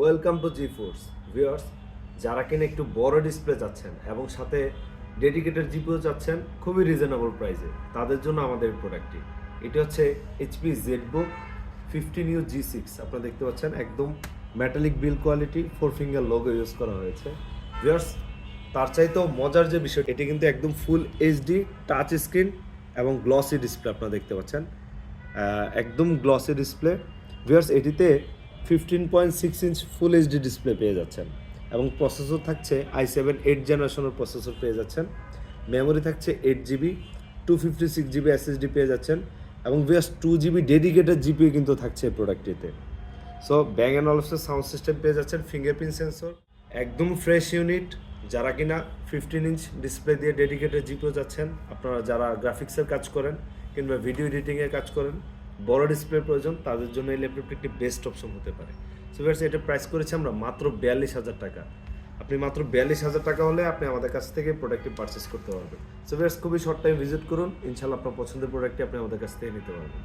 Welcome to G force viewers যারা কিনা একটু বড় ডিসপ্লে চাচ্ছেন এবং সাথে ডেডিকেটেড জিপিও চাচ্ছেন, খুবই রিজনেবল প্রাইসে তাদের জন্য আমাদের প্রোডাক্টটি এটি হচ্ছে HP Z book fifteen U G six আপনারা দেখতে পাচ্ছেন, একদম metallic build quality four finger logo use করা হয়েছে। ভিউয়ার্স তার চাইতেও মজার যে বিষয়, এটি কিন্তু একদম ফুল এইচডি টাচ স্ক্রিন এবং গ্লসি ডিসপ্লে আপনারা দেখতে পাচ্ছেন। একদম গ্লসি ডিসপ্লে ভিউয়ার্স এটিতে fifteen point six inch full HD display পেয়ে যাচ্ছেন। এবং প্রসেসর থাকছে আই সেভেন এইট জেনারেশনের প্রসেসর পেয়ে যাচ্ছেন। মেমোরি থাকছে eight GB two fifty six GB SSD পেয়ে যাচ্ছেন এবং viewers two GB dedicated GPU কিন্তু থাকছে এই প্রোডাক্টটিতে সো ব্যাং অ্যান্ড অলসের সাউন্ড সিস্টেম পেয়ে যাচ্ছেন ফিঙ্গারপ্রিন্ট সেন্সর একদম ফ্রেশ ইউনিট যারা কিনা ফিফটিন ইঞ্চ ডিসপ্লে দিয়ে ডেডিকেটেড জিপিও যাচ্ছেন, আপনারা যারা গ্রাফিক্সের কাজ করেন কিংবা ভিডিও এডিটিংয়ের কাজ করেন বড় ডিসপ্লে প্রয়োজন, তাদের জন্য এই ল্যাপটপটি একটি বেস্ট অপশন হতে পারে। সো ফ্রেন্ডস এটা প্রাইস করেছি আমরা মাত্র বিয়াল্লিশ হাজার টাকা। আপনি মাত্র বিয়াল্লিশ হাজার টাকা হলে আপনি আমাদের কাছ থেকে প্রোডাক্টটি পারচেস করতে পারবেন। সো ফ্রেন্ডস খুবই শর্ট টাইম ভিজিট করুন। ইনশাল্লাহ আপনার পছন্দের প্রোডাক্টটি আপনি আমাদের কাছ থেকে নিতে পারবেন।